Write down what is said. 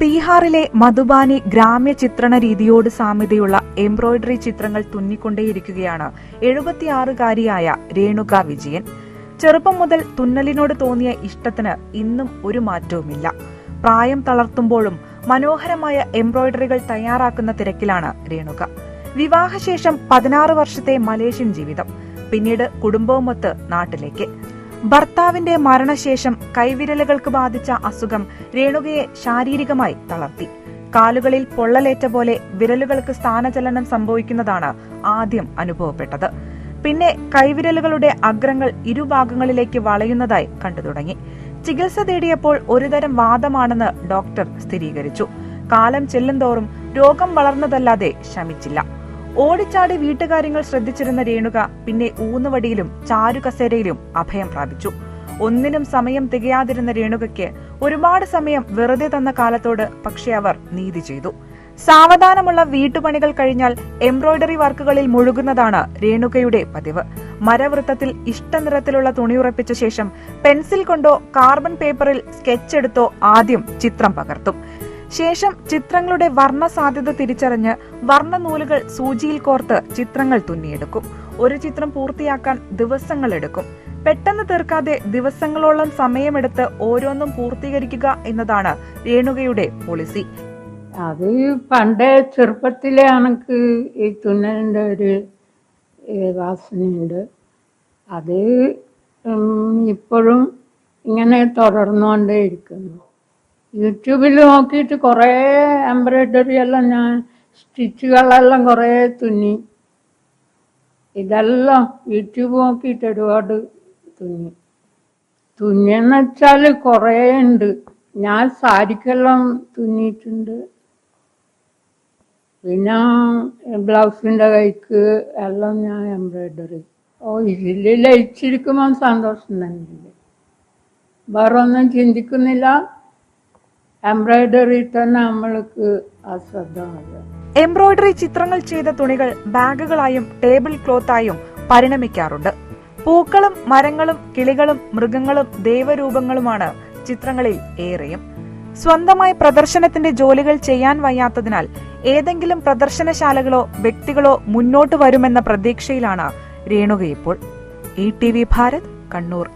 ബീഹാറിലെ മധുബാനി ഗ്രാമ്യ ചിത്രണ രീതിയോട് സാമ്യതയുള്ള എംബ്രോയിഡറി ചിത്രങ്ങൾ തുന്നിക്കൊണ്ടേയിരിക്കുകയാണ് എഴുപത്തിയാറുകാരിയായ രേണുക വിജയൻ. ചെറുപ്പം മുതൽ തുന്നലിനോട് തോന്നിയ ഇഷ്ടത്തിന് ഇന്നും ഒരു മാറ്റവുമില്ല. പ്രായം തളർത്തുമ്പോഴും മനോഹരമായ എംബ്രോയിഡറികൾ തയ്യാറാക്കുന്ന തിരക്കിലാണ് രേണുക. വിവാഹശേഷം പതിനാറ് വർഷത്തെ മലേഷ്യൻ ജീവിതം. പിന്നീട് കുടുംബവുമൊത്ത് നാട്ടിലേക്ക്. ഭർത്താവിന്റെ മരണശേഷം കൈവിരലുകൾക്ക് ബാധിച്ച അസുഖം രേണുകയെ ശാരീരികമായി തളർത്തി. കാലുകളിൽ പൊള്ളലേറ്റ പോലെ വിരലുകൾക്ക് സ്ഥാനചലനം സംഭവിക്കുന്നതാണ് ആദ്യം അനുഭവപ്പെട്ടത്. പിന്നെ കൈവിരലുകളുടെ അഗ്രങ്ങൾ ഇരുഭാഗങ്ങളിലേക്ക് വളയുന്നതായി കണ്ടു തുടങ്ങി. ചികിത്സ തേടിയപ്പോൾ ഒരുതരം വാദമാണെന്ന് ഡോക്ടർ സ്ഥിരീകരിച്ചു. കാലം ചെല്ലുന്തോറും രോഗം വളർന്നതല്ലാതെ ശമിച്ചില്ല. ഓടിച്ചാടി വീട്ടുകാര്യങ്ങൾ ശ്രദ്ധിച്ചിരുന്ന രേണുക പിന്നെ ഊന്നുവടിയിലും ചാരുകസേരയിലും അഭയം പ്രാപിച്ചു. ഒന്നിനും സമയം തികയാതിരുന്ന രേണുകയ്ക്ക് ഒരുപാട് സമയം വെറുതെ തന്ന കാലത്തോട് പക്ഷേ അവർ നീതി ചെയ്തു. സാവധാനമുള്ള വീട്ടുപണികൾ കഴിഞ്ഞാൽ എംബ്രോയ്ഡറി വർക്കുകളിൽ മുഴുകുന്നതാണ് രേണുകയുടെ പതിവ്. മരവൃത്തത്തിൽ ഇഷ്ടനിറത്തിലുള്ള തുണിയുറപ്പിച്ച ശേഷം പെൻസിൽ കൊണ്ടോ കാർബൺ പേപ്പറിൽ സ്കെച്ച് എടുത്തോ ആദ്യം ചിത്രം പകർത്തും. ശേഷം ചിത്രങ്ങളുടെ വർണ സാധ്യത തിരിച്ചറിഞ്ഞ് വർണ നൂലുകൾ സൂചിയിൽ കോർത്ത് ചിത്രങ്ങൾ തുന്നിയെടുക്കും. ഒരു ചിത്രം പൂർത്തിയാക്കാൻ ദിവസങ്ങൾ എടുക്കും. പെട്ടെന്ന് തീർക്കാതെ ദിവസങ്ങളോളം സമയമെടുത്ത് ഓരോന്നും പൂർത്തീകരിക്കുക എന്നതാണ് രേണുകയുടെ പോളിസി. അത് പണ്ട് ചെറുപ്പത്തിലെ എനിക്ക് ഈ തുന്നലിന്റെ ഒരു വാസനയുണ്ട്. അത് ഇപ്പോഴും ഇങ്ങനെ തുടർന്നുകൊണ്ടേ ഇരിക്കുന്നു യൂട്യൂബിൽ നോക്കിയിട്ട് കുറേ എംബ്രോയ്ഡറി എല്ലാം ഞാൻ സ്റ്റിച്ചുകളെല്ലാം കുറേ തുന്നി. ഇതെല്ലാം യൂട്യൂബ് നോക്കിയിട്ട് ഒരുപാട് തുന്നി. തുന്നിയെന്ന് വെച്ചാൽ കുറേ ഉണ്ട് ഞാൻ സാരിക്കെല്ലാം തുന്നിയിട്ടുണ്ട്. പിന്നെ ബ്ലൗസിന്റെ കൈക്ക് എല്ലാം ഞാൻ എംബ്രോയ്ഡറി. ഓ ഇതിൽ ലയിച്ചിരിക്കുമ്പോൾ സന്തോഷം തന്നെയുണ്ട് വേറെ ഒന്നും ചിന്തിക്കുന്നില്ല. എംബ്രോയ്ഡറി തന്നെ നമ്മൾക്ക് എംബ്രോയ്ഡറി എംബ്രോയിഡറി ചിത്രങ്ങൾ ചെയ്ത തുണികൾ ബാഗുകളായും ടേബിൾ ക്ലോത്തായും പരിണമിക്കാറുണ്ട്. പൂക്കളും മരങ്ങളും കിളികളും മൃഗങ്ങളും ദേവരൂപങ്ങളുമാണ് ചിത്രങ്ങളിൽ ഏറെയും. സ്വന്തമായി പ്രദർശനത്തിന്റെ ജോലികൾ ചെയ്യാൻ വയ്യാത്തതിനാൽ ഏതെങ്കിലും പ്രദർശനശാലകളോ വ്യക്തികളോ മുന്നോട്ട് വരുമെന്ന പ്രതീക്ഷയിലാണ് രേണുക ഇപ്പോൾ. E T V Bharat Kannur.